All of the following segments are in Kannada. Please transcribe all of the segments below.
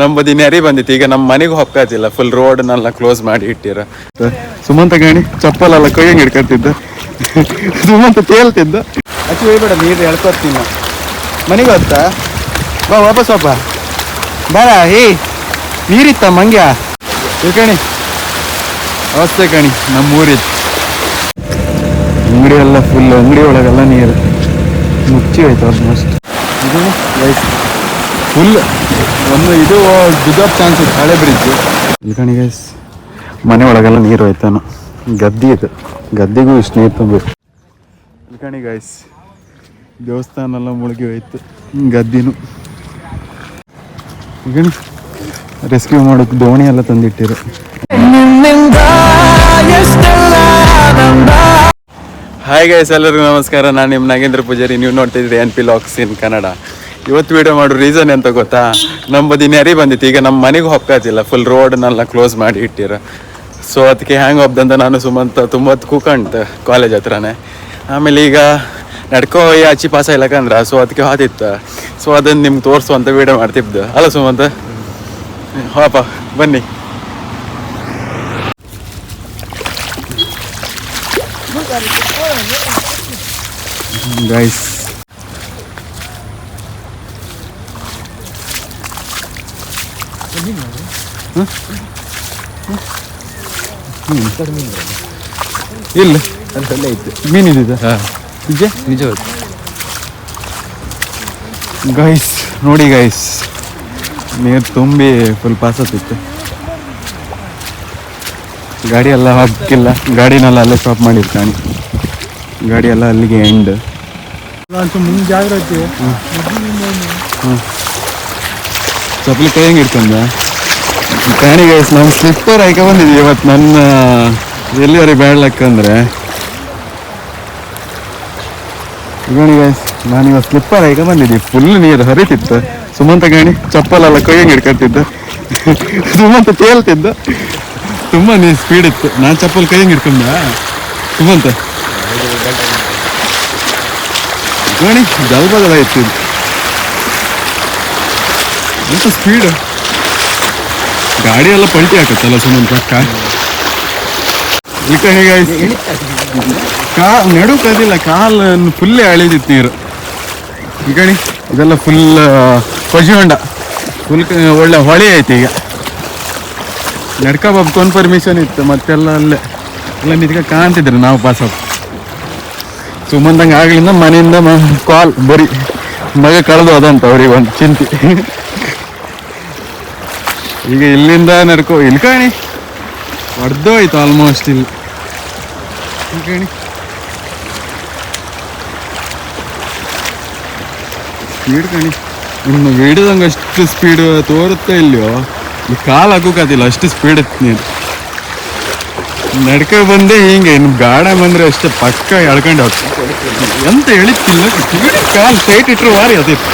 ನಮ್ಮದು ನೆರಿ ಬಂದಿತ್ತು. ಈಗ ನಮ್ಮ ಮನೆಗೂ ಹೊಕ್ಕಾತಿಲ್ಲ ಫುಲ್ ರೋಡ್ನೆಲ್ಲ ಕ್ಲೋಸ್ ಮಾಡಿ ಇಟ್ಟಿರ. ಸುಮಂತ ಗಾಣಿ, ಚಪ್ಪಲೆಲ್ಲ ಕೈಯಂಗೆ ಹಿಡ್ಕೊತಿದ್ದ? ಸುಮಂತ ತೇಲ್ತಿದ್ದ. ಅಚ್ಚು ಬೇಡ ನೀರು ಎಳ್ಕೊತೀನಿ ಮನೆಗೆ ಹೋಗ್ತಾ? ಬಾ, ವಾಪಸ್ ಹಬ್ಬ ಬಾರ ಹೇ ನೀರಿತ್ತ ಮಂಗ್ಯ? ಕಣಿ ಅವಸ್ಥೆ ಕಣಿ ನಮ್ಮ ಊರಿತ್ತು ಅಂಗಡಿ ಎಲ್ಲ ಫುಲ್ ಅಂಗಡಿ ಒಳಗೆಲ್ಲ ನೀರು. ಮುಚ್ಚಿ ಹೋಯ್ತು ಆಲ್ಮೋಸ್ಟ್ ಇದು ಗೈಸ್ ಫುಲ್ ಒಂದು ಇದು ಚಾನ್ಸ್ ಇತ್ತು. ಹಳೆ ಬ್ರಿಡ್ಜ್ ಇಲ್ಕಣಿ ಗೈಸ್ ಮನೆ ಒಳಗೆಲ್ಲ ನೀರು ಹೋಯ್ತಾನು. ಗದ್ದೆ ಇದು. ಗದ್ದೆಗೂ ಇಷ್ಟು ನೀರು ತುಂಬಿತ್ತು ಇಲ್ಕಣಿ ಗೈಸ್ ದೇವಸ್ಥಾನ ಎಲ್ಲ ಮುಳುಗಿ ಹೋಯ್ತು. ಗದ್ದಿನು. ಈಗ ರೆಸ್ಕ್ಯೂ ಮಾಡೋಕೆ ದೋಣಿ ಎಲ್ಲ ತಂದಿಟ್ಟಿರು. ಹಾಯ್ ಗೈಸ್ ಎಲ್ಲರಿಗೂ ನಮಸ್ಕಾರ. ನಾನು ನಿಮ್ಮ ನಾಗೇಂದ್ರ ಪೂಜಾರಿ. ನೀವು ನೋಡ್ತಿದ್ರಿ N P locks in Kannada ಇವತ್ತು ವಿಡಿಯೋ ಮಾಡೋ ರೀಸನ್ ಎಂತ ಗೊತ್ತಾ? ನಮ್ಮದು ನೆರಿ ಬಂದಿತ್ತು. ಈಗ ನಮ್ಮ ಮನೆಗೆ ಹೊಕ್ಕಾತಿಲ್ಲ ಫುಲ್ ರೋಡ್ನೆಲ್ಲ ಕ್ಲೋಸ್ ಮಾಡಿ ಇಟ್ಟಿರ. ಸೊ ಅದಕ್ಕೆ ಹ್ಯಾಂಗ್ ಹೋಗ್ದಂತ ನಾನು ಸುಮಂತ ತುಂಬ ಹೊತ್ತು ಕಾಲೇಜ್ ಹತ್ರನೇ. ಆಮೇಲೆ ಈಗ ನಡ್ಕೋ ಆಚಿ ಪಾಸ ಇಲ್ಲಕಂದ್ರ ಸೊ ಅದಕ್ಕೆ ಹಾತಿತ್ತು. ಸೊ ಅದನ್ನು ನಿಮ್ಗೆ ತೋರಿಸುವಂತ ವಿಡಿಯೋ ಮಾಡ್ತಿದ್ದು. ಅಲ್ಲ ಸುಮಂತ. ಹಾಪ, ಬನ್ನಿ. ಗೈಸ್ ಇಲ್ಲ. ಮೀನಿದೆ ನಿಜ ನಿಜ ಗೈಸ್ ನೋಡಿ ಗೈಸ್ ನೀರು ತುಂಬಿ ಫುಲ್ ಪಾಸತ್ತಿತ್ತು ಗಾಡಿ ಎಲ್ಲ ಹಾಕಿಲ್ಲ. ಗಾಡಿನೆಲ್ಲ ಅಲ್ಲೇ ಸ್ಟಾಪ್ ಮಾಡಿರ್ತಾನೆ ಗಾಡಿ ಎಲ್ಲ ಅಲ್ಲಿಗೆ ಎಂಡ್ ಜಾಗ್ರತೆ. ಚಪ್ಪಲಿ ಕೈ ಹೆಂಗೆ ಇಟ್ಕೊಂಡ ಕಾಣಿ ಗೈಸ್ ನಾನು ಸ್ಲಿಪ್ಪರ್ ಆಯ್ಕೆ ಬಂದಿದ್ವಿ ಇವತ್ತು ನನ್ನ, ಎಲ್ಲಿವರೆಗೆ ಅಂದರೆ. ಗಣಿ ಗೈಸ್ ನಾನು ಇವತ್ತು ಸ್ಲಿಪ್ಪರ್ ಆಯ್ಕೆ ಬಂದಿದ್ದೆ ಫುಲ್ ನೀರು ಹರಿತಿತ್ತು. ಸುಮಂತ ಗಣಿ, ಚಪ್ಪಲೆಲ್ಲ ಕೈಯಂಗೆ ಹಿಡ್ಕೊತಿದ್ದ ಸುಮಂತ ತೇಲ್ತಿದ್ದ. ತುಂಬ ನೀರು ಸ್ಪೀಡ್ ಇತ್ತು. ನಾನು ಚಪ್ಪಲ್ ಕೈಯಂಗೆ ಹಿಡ್ಕೊಂಡ. ಸುಮಂತ. ಗಣಿ ಜಲ್ಬದಲ್ಲ ಇತ್ತು. ಎಂತ ಸ್ಪೀಡ್ ಗಾಡಿ ಎಲ್ಲ ಪಲ್ಟಿ ಹಾಕತ್ತಲ್ಲ ಸುಮ್ಮನೆ ಪಕ್ಕ ಈಗ ಹೇಗೆ ಕಾ ನಡುಕದಿಲ್ಲ ಕಾಲನ್ನು ಫುಲ್ ಅಳಿದಿತ್ತು ನೀರು. ಈಗ ಇದೆಲ್ಲ ಫುಲ್ ಪಶು ಹೊಂಡ ಫುಲ್ ಒಳ್ಳೆ ಹೊಳೆ ಐತೆ ಈಗ. ನಡ್ಕ ಬಬ್ಕೊಂಡ್ ಪರ್ಮಿಷನ್ ಇತ್ತು, ಮತ್ತೆಲ್ಲ ಅಲ್ಲೇ. ಎಲ್ಲ ನಿಂತ್ಕ ಕಾಣ್ತಿದ್ರು ನಾವು ಪಾಸ್ ಆಗಿ ಸುಮ್ಮಂದಂಗೆ ಆಗ್ಲಿಂದ ಮನೆಯಿಂದ ಕಾಲ್ ಬರೀ ಮಗ ಕಳೆದು ಅದಂತ ಅವ್ರಿಗೆ ಒಂದು ಚಿಂತೆ. ಈಗ ಇಲ್ಲಿಂದ ನಡ್ಕೋ ಇಲ್ಲಿ ಕಾಣಿ. ಹೊಡೆದೋಯ್ತು ಆಲ್ಮೋಸ್ಟ್ ಇಲ್ಲಿ. ಕಾಣಿ. ಸ್ಪೀಡ್ ಕಾಣಿ. ಇನ್ನು ಹಿಡಿದಂಗೆ ಅಷ್ಟು ಸ್ಪೀಡ್ ತೋರುತ್ತೆ ಇಲ್ಲಿಯೋ? ಈ ಕಾಲು ಹಾಕೋಕಾತಿಲ್ಲ ಅಷ್ಟು ಸ್ಪೀಡ್ ನೀನು. ನಡ್ಕ ಬಂದೆ ಹಿಂಗೆ, ಇನ್ನು ಗಾಡ ಬಂದರೆ ಅಷ್ಟೇ ಪಕ್ಕ ಎಳ್ಕೊಂಡು ಹೋಗ್ತೀನಿ. ಎಂತ ಹೇಳಿತ್ತಿಲ್ಲ ಕಾಲು ಸೈಟ್ ಇಟ್ಟರು ವಾರಿ ಅದಿತ್ತು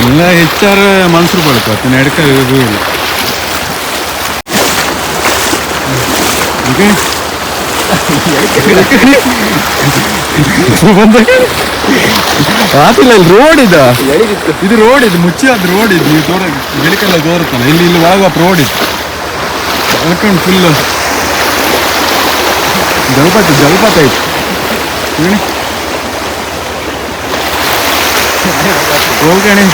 ಇಲ್ಲ ಹೆಚ್ಚಾರ ಮನ್ಸರು ಬಳ್ಕತ್ತ ನಡ್ಕ ಇರೋದು ಇಲ್ಲ. ಆತಿಲ್ಲ, ಇಲ್ಲಿ ರೋಡ್ ಇದ? ಇದು ರೋಡ್ ಇದು ಮುಚ್ಚಿ ಅದು ರೋಡ್ ಇದು. ನೀವು ತೋರ ಬೆಳಕೆಲ್ಲ ತೋರುತ್ತಲ್ಲ, ಇಲ್ಲಿ ಇಲ್ಲಿ ಒಳಗ ರೋಡ್ ಇತ್ತು ಎಳ್ಕೊಂಡು ಫುಲ್ ಜಲಪಾತ ಜಲಪಾತ ಇತ್ತು ಹೇಳಿ ಹೋಗಣಿ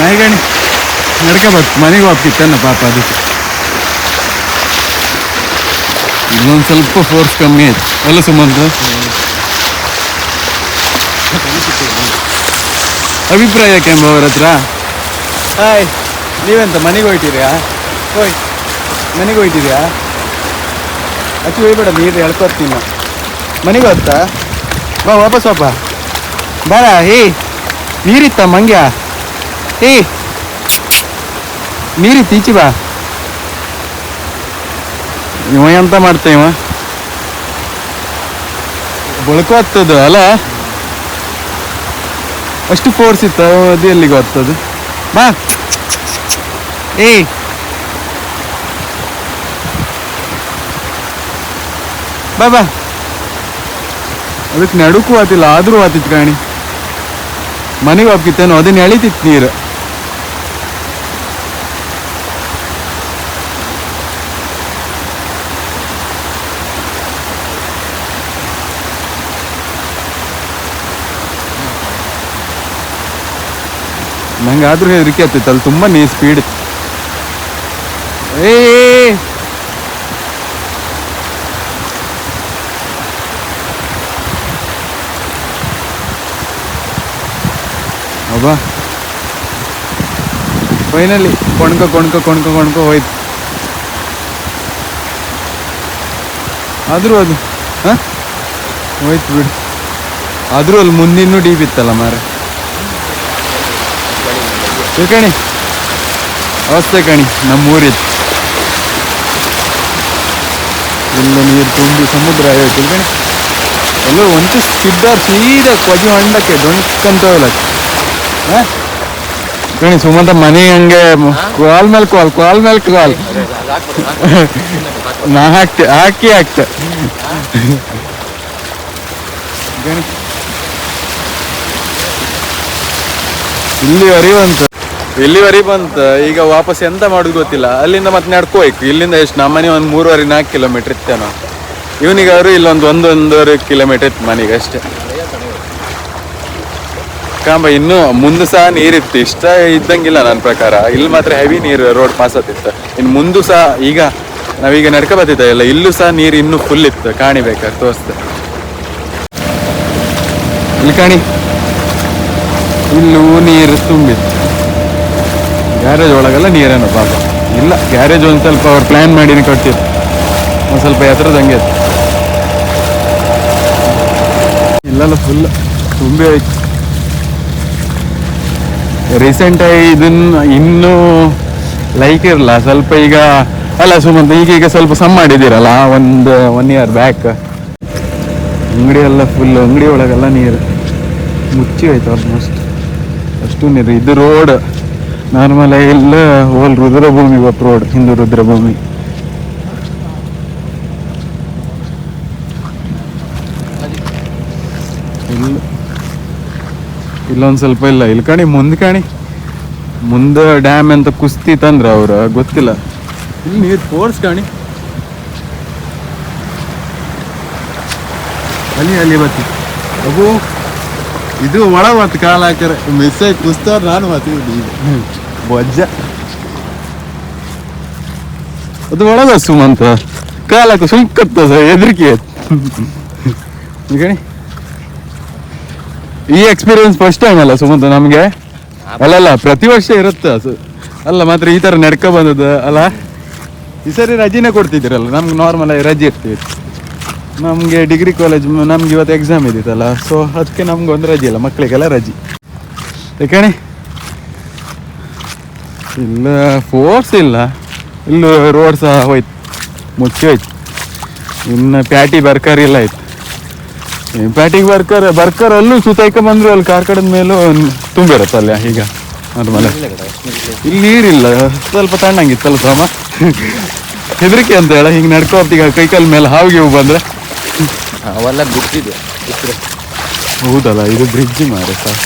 ನಾಯಿಗಣಿ. ನಡ್ಕ ಬರ್ತು ಮನೆಗೆ ಹೋಗ್ತಿತ್ತನ್ನ ಪಾಪ ಅದು ಇನ್ನೊಂದು ಸ್ವಲ್ಪ ಫೋರ್ಸ್ ಕಮ್ಮಿ ಆಯ್ತು. ಅಲ್ಲ ಸುಮಂತ? ಅಭಿಪ್ರಾಯ ಕೆಂಬ ಅವ್ರ ಹತ್ರ? ಹಾಯ್, ನೀವೆಂತ, ಮನೆಗೆ ಹೋಯ್ತೀರಾ ಹೋಯ್, ಮನೆಗೆ ಹೋಯ್ತಿದ್ಯಾ? ಅಕ್ಕಿ ಹೋಗ್ಬೇಡ, ನೀರು ಎಳ್ಕೊತೀನಿ ಮನೆಗೆ ಹೋಗ್ತಾ? ಬಾ, ವಾಪಸ್ ಹೋಪ ಬಾರ, ಹೇ. ನೀರಿತ್ತ ಮಂಗ್ಯ. ಏ. ನೀರಿತ್ತು ಈಚಿ ಬಾ. ಇವ ಎಂತ ಮಾಡ್ತ ಇವ? ಬಳ್ಕೊತ್ತದು ಅಲ್ಲ? ಅಷ್ಟು ಫೋರ್ಸ್ ಇತ್ತು, ಅದು ಎಲ್ಲಿಗೆ ಬಾ. ಏ. ಬಾ ಬಾ. ಅದಕ್ಕೆ ನಡುಕು ಆತಿಲ್ಲ ಆದ್ರೂ ಆತಿತ್ತು ಕಾಣಿ. ಮನೆಗೆ ಹೋಗ್ತಿತ್ತೇನೋ ಅದನ್ನ ಎಳಿತಿತ್ತು ನೀರು. ನಂಗೆ ಆದ್ರೂ ಹೆದರಿಕೆ ಆಗ್ತಿತ್ತು ಅಲ್ಲಿ ತುಂಬಾ ನೀ ಸ್ಪೀಡ್ ಏ ಅಬ್ಬಾ ಫೈನಲಿ ಕೊಣ್ಕ ಕೊಣ್ಕ ಕೊಣ್ಕೊ ಕೊಣ್ಕೋ ಹೋಯ್ತು. ಆದ್ರೂ ಅದು, ಹಾಂ? ಹೋಯ್ತು ಬಿಡು. ಆದ್ರೂ ಅಲ್ಲಿ ಮುಂದಿನ್ನೂ ಡೀಪ್ ಇತ್ತಲ್ಲ ಮಾರ ಕಣಿ? ಅವಸ್ಥೆ ಕಣಿ ನಮ್ಮೂರಿತ್ತು ಎಲ್ಲ ನೀರು ತುಂಬಿ ಸಮುದ್ರ ಆಯ್ತು ಕಣಿ. ಎಲ್ಲೋ ಒಂದು ಸಿದ್ದಾರ್ ಸೀದಾ ಕೊಜಿ ಹೊಂಡಕ್ಕೆ ಡೊಣ್ಕಂತ ಹೋಗ್ಲಕ್ಕೆ? ಕಣಿ ಸುಮಂತ ಮನೆ ಹಂಗೆ ಕಾಲ್ ಮೇಲೆ ಕಾಲ್ ಕಾಲ್ ಮೇಲೆ ಕಾಲ್ ನಾ ಹಾಕ್ತೆ, ಹಾಕಿ ಹಾಕ್ತೆ. ಇಲ್ಲಿವರೆಗೆ ಬಂತು. ಇಲ್ಲಿವರೆಗೆ ಬಂತು. ಈಗ ವಾಪಸ್ ಎಂತ ಮಾಡೋದು ಗೊತ್ತಿಲ್ಲ. ಅಲ್ಲಿಂದ ಮತ್ತೆ ನಡ್ಕೋಬೇಕು. ಇಲ್ಲಿಂದ ಎಷ್ಟು? ನಮ್ಮ ಮನೆ ಒಂದು ಮೂರುವರೆ ನಾಲ್ಕು ಕಿಲೋಮೀಟರ್ ಇತ್ತೇನೋ. ಇವನಿಗೆ ಅವರು ಇಲ್ಲೊಂದು ಒಂದು ಒಂದೂವರೆ ಕಿಲೋಮೀಟರ್ ಇತ್ತು ಮನೆಗೆ ಅಷ್ಟೇ. ಕಾಂಬ ಇನ್ನು ಮುಂದೆ ಸಹ ನೀರಿತ್ತು. ಇಷ್ಟ ಇದ್ದಂಗಿಲ್ಲ ನನ್ನ ಪ್ರಕಾರ. ಇಲ್ಲಿ ಮಾತ್ರ ಹೆವಿ ನೀರು ರೋಡ್ ಪಾಸ್ ಆತಿತ್ತು ಇನ್ನು ಮುಂದೆ ಸಹ ಈಗ ನಾವೀಗ ನಡ್ಕ ಬರ್ತಿದ್ದೇವಲ್ಲ ಇಲ್ಲೂ ಸಹ ನೀರು ಇನ್ನೂ ಫುಲ್ ಇತ್ತು. ಕಾಣಿಬೇಕಾದ್ರೆ ತೋರಿಸ್ತು ಇಲ್ಲಿ ಕಾಣಿ. ಇಲ್ಲೂ ನೀರು ತುಂಬಿತ್ತು. ಗ್ಯಾರೇಜ್ ಒಳಗೆಲ್ಲ ನೀರೇನು ಪಾಪ ಇಲ್ಲ ಗ್ಯಾರೇಜ್ ಒಂದು ಸ್ವಲ್ಪ ಅವ್ರು ಪ್ಲ್ಯಾನ್ ಮಾಡಿನ ಕಟ್ಟಿತ್ತು ಒಂದು ಸ್ವಲ್ಪ ಎತ್ತರದಂಗೆ ಇತ್ತು. ಫುಲ್ ತುಂಬಿ ಹೋಯ್ತು. ರೀಸೆಂಟಾಗಿ ಇದನ್ನು ಇನ್ನೂ ಲೈಕ್ ಇರಲ್ಲ. ಸ್ವಲ್ಪ ಈಗ, ಅಲ್ಲ ಸುಮಂತ, ಈಗ ಈಗ ಸ್ವಲ್ಪ ಸಮ್ ಮಾಡಿದ್ದೀರಲ್ಲ, ಒಂದು ಒನ್ ಇಯರ್ ಬ್ಯಾಕ್ ಅಂಗಡಿ ಎಲ್ಲ ಫುಲ್ ಅಂಗಡಿ ಒಳಗೆಲ್ಲ ನೀರು. ಮುಚ್ಚಿ ಹೋಯ್ತು ಆಲ್ಮೋಸ್ಟ್ ಅಷ್ಟು ನೀರು. ಇದು ರೋಡ್ ನಾರ್ಮಲ್ ಎಲ್ಲ ಹೋಲ್ ರುದ್ರಭೂಮಿ ಗೊತ್ತು ರೋಡ್ ಹಿಂದೂ ರುದ್ರಭೂಮಿ ಇಲ್ಲ ಇಲ್ಲೊಂದು ಸ್ವಲ್ಪ ಇಲ್ಲ. ಇಲ್ಲಿ ಕಾಣಿ, ಮುಂದೆ ಕಾಣಿ. ಮುಂದೆ ಡ್ಯಾಮ್ ಅಂತ ಕುಸ್ತಿ ತಂದ್ರೆ ಅವ್ರು, ಗೊತ್ತಿಲ್ಲ. ಇಲ್ಲಿ ನೀರು ಫೋರ್ಸ್ ಕಾಣಿ. ಅಲ್ಲಿ ಅಲ್ಲಿ ಬತ್ತಿ. ಅಬು ಇದು ಒಳ ಮತ್ತೆ ಕಾಲ ಹಾಕ್ಯಾರೆ. ಮಿಸ್ ಆಗಿ ಕುಸ್ತವ್ರ ನಾನು ಮಾತಿದ್ದೆ ಬೊಜ್ಜ. ಅದು ಒಳಗ ಸುಮಂತ ಕಾಲಕ್ಕೆ ಸುಂಕತ್ತ ಹೆದರಿಕೆ. ಈಗ ಈ ಎಕ್ಸ್ಪೀರಿಯನ್ಸ್ ಫಸ್ಟ್ ಟೈಮ್ ಅಲ್ಲ ಸುಮಂತ ನಮಗೆ? ಅಲ್ಲಲ್ಲ, ಪ್ರತಿ ವರ್ಷ ಇರುತ್ತೆ ಅಲ್ಲ, ಮಾತ್ರ ಈ ಥರ ನಡ್ಕೊ ಬಂದದ್ದು, ಅಲ್ಲ? ಈ ಸರಿ ರಜೆನೇ ಕೊಡ್ತಿದ್ದೀರಲ್ಲ, ನಮ್ಗೆ ನಾರ್ಮಲ್ ಆಗಿ ರಜೆ ಇರ್ತೀವಿ. ನಮಗೆ ಡಿಗ್ರಿ ಕಾಲೇಜ್ ನಮ್ಗೆ ಇವತ್ತು ಎಕ್ಸಾಮ್ ಇದ್ದಿತ್ತಲ್ಲ ಸೊ ಅದಕ್ಕೆ ನಮ್ಗೆ ಒಂದು ರಜೆ ಇಲ್ಲ ಮಕ್ಕಳಿಗೆಲ್ಲ ರಜೆ. ಯಾಕಣೆ ಇಲ್ಲ ಫೋರ್ಸ್ ಇಲ್ಲ. ಇಲ್ಲೂ ರೋಡ್ ಸಹ ಹೋಯ್ತು, ಮುಚ್ಚಿ ಹೋಯ್ತು. ಇನ್ನು ಪ್ಯಾಟಿ ಬರ್ಕರ್ ಎಲ್ಲ ಆಯ್ತು. ಪ್ಯಾಟಿಗೆ ಬರ್ಕರ್ ಬರ್ಕರ್ ಅಲ್ಲೂ ಸುತ್ತಾಯ್ಕ ಬಂದ್ರು ಅಲ್ಲಿ ಕಾರ್ಕಡದ ಮೇಲೂ ತುಂಬಿರುತ್ತೆ ಅಲ್ಲ ಈಗ ನಾರ್ಮಲ್ ಇಲ್ಲಿ ನೀರಿಲ್ಲ ಸ್ವಲ್ಪ ತಣ್ಣಂಗಿತ್ತಲ್ಲ ಸಮ ಹೆದರಿಕೆ ಅಂತ ಹೇಳ ಹಿಂಗೆ ಕೈ ಕಾಲ ಮೇಲೆ ಹಾವಿಗೆ ಹೋಗಿ ಬಂದ್ರೆ. ಅವೆಲ್ಲ ಬಿಟ್ಟಿದೆ ಹೌದಲ್ಲ ಇದು ಬ್ರಿಡ್ಜ್ ಮಾರೆ ಸರ್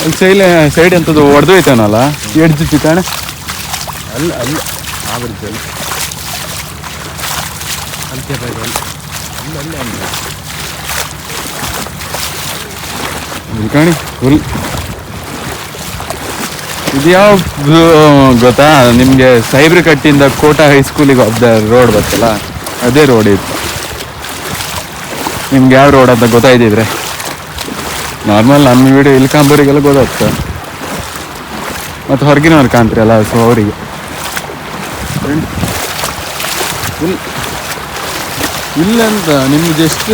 ಅಲ್ಲಿ ಸೈಡ್ ಸೈಡ್ ಎಂಥದ್ದು ಒಡೆದೋಯ್ತಾನಲ್ಲ ಎಡ್ಜ್ ಚಿತ್ತಾಣ. ಅಲ್ಲ ಅಲ್ಲ ಆ ಅಂತ್ಯ ಅಲ್ಲ ಅಲ್ಲ. ಕಾಣಿ ಫುಲ್ ಇದು ಗೊತ್ತಾ? ನಿಮಗೆ ಸೈಬ್ರಿ ಕಟ್ಟಿಂದ ಕೋಟಾ ಹೈಸ್ಕೂಲಿಗೆ ಒಬ್ಬ ರೋಡ್ ಬರ್ತಲ್ಲ ಅದೇ ರೋಡ್ ಇತ್ತು ನಿಮ್ಗೆ ಯಾವ ರೋಡ್ ಅಂತ ಗೊತ್ತಾಯ್ತಿದ್ರೆ ನಾರ್ಮಲ್ ನಮ್ಮ ವೀಡಿಯೋ ಇಲ್ಲಿ ಕಾಂಬೋರಿಗೆಲ್ಲ ಗೊತ್ತಾಗ್ತ ಮತ್ತು ಹೊರಗಿನವ್ರು ಕಾಣ್ತಿರಲ್ಲ ಸೊ ಅವರಿಗೆ. ಫುಲ್ ಇಲ್ಲಂತ ನಿಮ್ಗೆ ಜಸ್ಟ್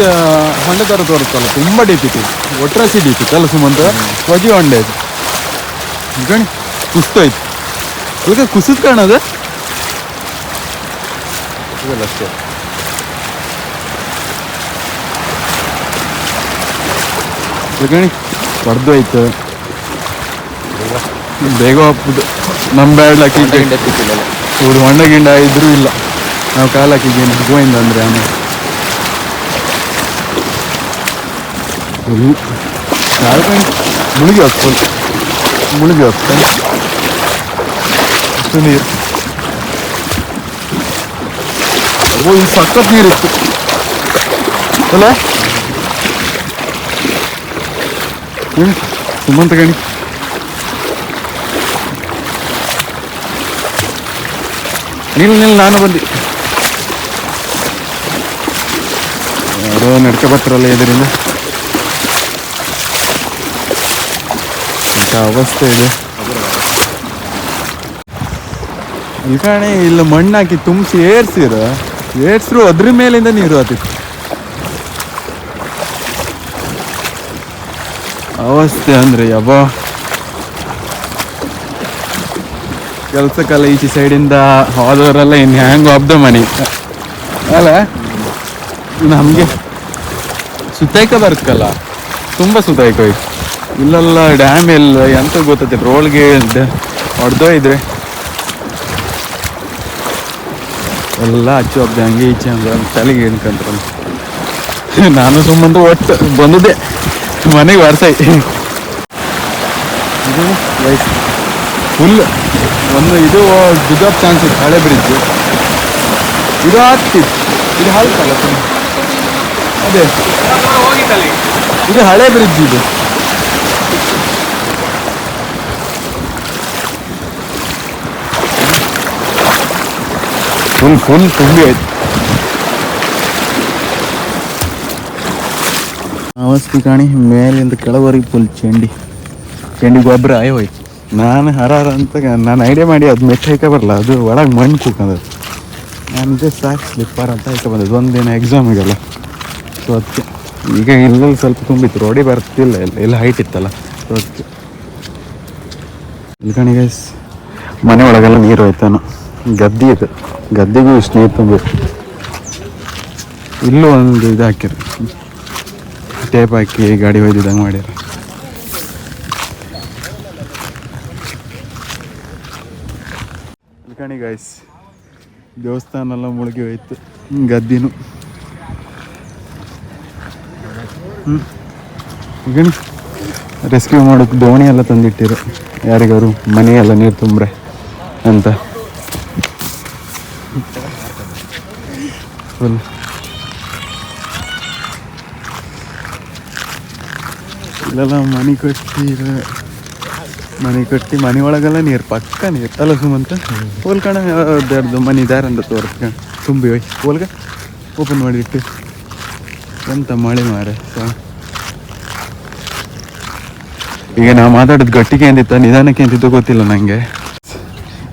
ಹೊಂಡೆ ಥರ ತೋರುತ್ತಲ್ಲ ತುಂಬ ಡೀಪ್ ಇತ್ತು ಒಟ್ರಾಸಿ ಡೀಪ್ ಇತ್ತು ಅಲ್ಲ ಸುಮಂತ ವಜಿ ಹೊಂಡೆ ಇದು. ಗಣಿ ಕುಸ್ತೋಯ್ತು. ಇವಾಗ ಕುಸಿದ್ ಕಾಣದ ಅಷ್ಟೇ. ಗಣಿ ಹೊಡೆದೋಯ್ತು ಬೇಗ ಹೋಗ್ಬೋದು. ನಮ್ಮ ಬ್ಯಾಡ್ ಹಾಕಿ ಇವ್ರು ಹೊಂಡ ಗಿಂಡ ಇದ್ರೂ ಇಲ್ಲ. ನಾವು ಕಾಲು ಹಾಕಿದ್ದೀನಿ ಗೋವಿಂದ ಅಂದರೆ ಆಮೇಲೆ. ಫುಲ್ ಯಾರು ಕಣಿ ಮುಳುಗಿ ಹೋಗ್ತು ಮುಳುಗಿ ಹೋಗ್ತಾ ಅಷ್ಟು ನೀರು ಓ ಈ ಸಖತ್ ನೀರಿತ್ತು ಅಲ್ಲ ಹ್ಮ್ ಸುಮಂತ ಗಣಿ ನಿಲ್ ನಿಲ್ ನಾನು ಬಂದಿ ಯಾರೋ ನಡ್ಕ ಬರ್ತಾರಲ್ಲ ಇದರಿಂದ ಅವಸ್ಥೆ ಇದೆ. ಈ ಕಾಣೆ ಇಲ್ಲ ಮಣ್ಣು ಹಾಕಿ ತುಂಬಿಸಿ ಏರ್ಸಿರ. ಏರ್ಸ್ರು ಅದ್ರ ಮೇಲಿಂದ ನೀರು ಆತಿತ್ತು ಅವಸ್ಥೆ ಅಂದ್ರೆ ಯಬ್ಬ ಕೆಲ್ಸಕ್ಕೆಲ್ಲ ಈಚೆ ಸೈಡಿಂದ ಹೋದವರೆಲ್ಲ ಇನ್ನು ಹ್ಯಾಂಗ್ ಆಫ್ ದ ಮನಿ. ಅಲ್ಲ, ನಮಗೆ ಸುತ್ತಾಯ್ಕ ಬರ್ತಲ್ಲ ತುಂಬ ಸುತ್ತಾಯ್ಕ ಹೋಯ್ತು. ಇಲ್ಲೆಲ್ಲ ಡ್ಯಾಮ್ ಎಲ್ಲ ಎಂತ ಗೊತ್ತೈತೆ ರೋಲ್ಗೆ ಹೊಡೆದೋ ಇದ್ರೆ. ಎಲ್ಲ ಅಚ್ಚು ಹಬ್ಬ ಹಂಗೆ ಈಚೆ ಅಂದ್ರೆ ತಲೆಗೆ ಇಳ್ಕೊಂಡ್ರಲ್ಲ ನಾನು ಸುಮ್ಮನೆ ಒಟ್ಟು ಬಂದದ್ದೆ ಮನೆಗೆ ವಾರ್ಸೈ ಇದು ವಯಸ್ಸು ಫುಲ್ ಒಂದು ಇದು ಬಿದ್ದೋಪ್ ಚಾನ್ಸ್ ಇತ್ತು ಹಳೆ ಬ್ರಿಡ್ಜ್ ಇದು ಆಗ್ತಿತ್ತು. ಇದು ಹಾಲ್ತಲ್ಲ ಅದೇ. ಇದು ಹಳೆ ಬ್ರಿಡ್ಜ್ ಇದು. ಫುಲ್ ಫುಲ್ ತುಂಬಿ ಆಯ್ತು ಅವಸ್ತಿ ಕಾಣಿ, ಮೇಲಿಂದ ಕೆಳವರೆಗೆ ಫುಲ್ ಚೆಂಡಿ. ಚೆಂಡಿ ಗೊಬ್ಬರ ಆಯ್ ಹೋಯ್ತು. ನಾನು ಹರ ಹರ ಅಂತ ನಾನು ಐಡಿಯಾ ಮಾಡಿ ಅದು ಮೆಟ್ಟ ಬರಲ್ಲ ಅದು ಒಳಗೆ ಮಣ್ಣು ಕೂಕಂದ. ನಾನು ಇದೇ ಸಾಕು ಸ್ಲಿಪ್ಪರ್ ಅಂತ ಹಾಕ ಬಂದದ್ದು ಒಂದಿನ ಎಕ್ಸಾಮಿಗೆಲ್ಲ ಸೊ ಅದಕ್ಕೆ ಈಗ ಇಲ್ಲೆಲ್ಲ ಸ್ವಲ್ಪ ತುಂಬಿತ್ತು. ರೋಡಿ ಬರ್ತಿಲ್ಲ ಇಲ್ಲ ಎಲ್ಲ ಹೈಟ್ ಇತ್ತಲ್ಲ. ಸೊ ಅದಕ್ಕೆ ಇಲ್ಲಿ ಕಣಿಗೆ ಮನೆ ಒಳಗೆಲ್ಲ ನೀರು ಹೋಯ್ತಾನು. ಗದ್ದೆ ಇದು. ಗದ್ದೆಗೂ ನೀರು ತುಂಬಿತ್ತು ಇಲ್ಲೂ ಒಂದು ಇದು ಹಾಕಿರಿ. ಟೇಪ್ ಹಾಕಿ ಗಾಡಿ ಒಯ್ದಿದ್ದಂಗೆ ಮಾಡ್ಯಾರ ಗಾಯ್ಸ್ ದೇವಸ್ಥಾನ ಎಲ್ಲ ಮುಳುಗಿ ಹೋಯ್ತು. ಗದ್ದಿನೂ. ಗಣಿ ರೆಸ್ಕ್ಯೂ ಮಾಡೋಕೆ ದೋಣಿ ಎಲ್ಲ ತಂದಿಟ್ಟಿರು. ಯಾರಿಗಾರು ಮನೆ ಎಲ್ಲ ನೀರು ತುಂಬ್ರೆ ಅಂತ. ಫುಲ್ ಇಲ್ಲೆಲ್ಲ ಮನೆ ಕಟ್ಟಿ ಮನೆ ಕಟ್ಟಿ ಮನೆ ಒಳಗೆಲ್ಲ ನೀರು, ಪಕ್ಕ ನೀರು. ಅಲ್ಲ ಸುಮಂತ ಹೋಲ್ಕಣ ದರ್ದು ಮನೆ ಅಂತ ತೋರಿಸ್ಕೊಂಡು ತುಂಬಿ ಹೋಯ್, ಹೋಲ್ಗ. ಓಪನ್ ಮಾಡಿಟ್ಟು ಎಂತ ಮಳೆ ಮಾರೆ ಈಗ ನಾವು ಮಾತಾಡೋದು ಗಟ್ಟಿಗೆ ಅಂದಿತ್ತ ನಿಧಾನಕ್ಕೆ ಅಂತಿತ್ತು ಗೊತ್ತಿಲ್ಲ ನನಗೆ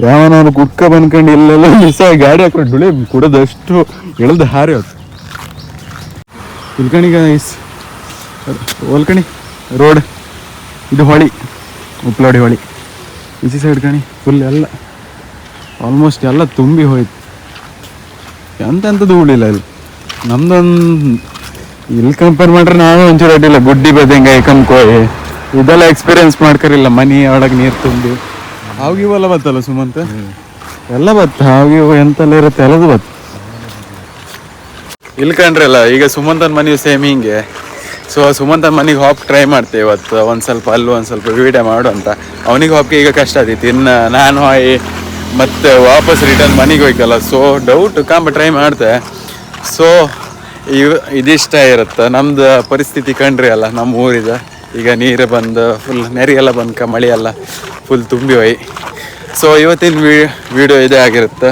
ಯಾವನವನು ಕುಕ್ಕ ಬಂದ್ಕೊಂಡು ಇಲ್ಲೆಲ್ಲ ಮಿಸ್ ಆಗಿ ಗಾಡಿ ಹಾಕೊಂಡು ಬಿಳಿ ಕುಡದಷ್ಟು ಇಳ್ದು ಹಾರಿ ಹೋಯ್ತು ಇಲ್ಕಣಿಗ ಇಸ್ ಓಲ್ಕಣಿ ರೋಡ್. ಇದು ಹೊಳಿ, ಉಪ್ಲೋಡಿ ಹೊಳಿ. ಈಚೆ ಸೈಡ್ ಕಣಿ ಫುಲ್ ಎಲ್ಲ ಆಲ್ಮೋಸ್ಟ್ ಎಲ್ಲ ತುಂಬಿ ಹೋಯ್ತು. ಎಂತೆಂಥದ್ದು ಉಳಿಲ್ಲ ಇಲ್ಲಿ ನಮ್ದೊಂದು ಇಲ್ಲಿ ಕಂಪೇರ್ ಮಾಡ್ರೆ ನಾವೇ ಒಂಚೂರು ಅಡ್ಡಿಲ್ಲ. ಗುಡ್ಡಿ ಬದಂಗೆ ಕಂಕೋಯಿ ಇದೆಲ್ಲ ಎಕ್ಸ್ಪೀರಿಯನ್ಸ್ ಮಾಡ್ಕರಿಲ್ಲ. ಮನಿ ಒಳಗೆ ನೀರು ತುಂಬಿ. ಇವೆಲ್ಲ ಬತ್ತಲ್ಲ ಸುಮಂತ? ಎಲ್ಲ ಬತ್ತ ಇವು ಎಂತೆಲ್ಲ ಇರುತ್ತೆ ಎಲ್ಲದು ಬತ್ತು ಇಲ್ಲಿ ಕಂಡ್ರಲ್ಲ ಈಗ ಸುಮಂತನ ಮನೆಯು ಸೇಮ್ ಹಿಂಗೆ. ಸೊ ಸುಮಂತನ ಮನೆಗೆ ಹಾಪ್ ಟ್ರೈ ಮಾಡ್ತೇವೆ ಇವತ್ತು ಒಂದು ಸ್ವಲ್ಪ ಅಲ್ಲೂ ಒಂದು ಸ್ವಲ್ಪ ವಿಡಿಯೋ ಮಾಡು ಅಂತ. ಅವನಿಗೆ ಹಾಪ್ಗೆ ಈಗ ಕಷ್ಟ ಆದಿತ್ತು ಇನ್ನು ನಾನು ಹಾಯಿ ಮತ್ತೆ ವಾಪಸ್ ರಿಟರ್ನ್ ಮನೆಗೆ ಹೋಯ್ಕಲ್ಲ. ಸೊ ಡೌಟ್ ಕಾಂಬ ಟ್ರೈ ಮಾಡ್ತೆ. ಸೊ ಇವ್ ಇದಿಷ್ಟ ಇರುತ್ತೆ. ನಮ್ದು ಪರಿಸ್ಥಿತಿ ಕಂಡ್ರಿ ಅಲ್ಲ ನಮ್ಮ ಊರಿದ. ಈಗ ನೀರು ಬಂದು ಫುಲ್ ನೆರೆ ಎಲ್ಲ ಬಂದ್ಕ ಮಳೆ ಎಲ್ಲ. ಫುಲ್ ತುಂಬಿ ಹೋಯ್. ಸೊ ಇವತ್ತಿನ ವಿ ವಿಡಿಯೋ ಇದೇ ಆಗಿರುತ್ತೆ.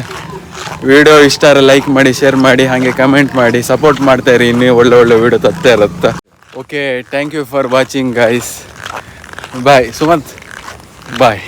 ವಿಡಿಯೋ ಇಷ್ಟ ಲೈಕ್ ಮಾಡಿ ಶೇರ್ ಮಾಡಿ, ಹಾಗೆ ಕಮೆಂಟ್ ಮಾಡಿ ಸಪೋರ್ಟ್ ಮಾಡ್ತಾ ಇರಿ. ಇನ್ನೂ ಒಳ್ಳೆ ಒಳ್ಳೆ ವಿಡಿಯೋ ತತ್ತೇ ಇರುತ್ತೆ. Okay thank you for watching guys bye Sumanth bye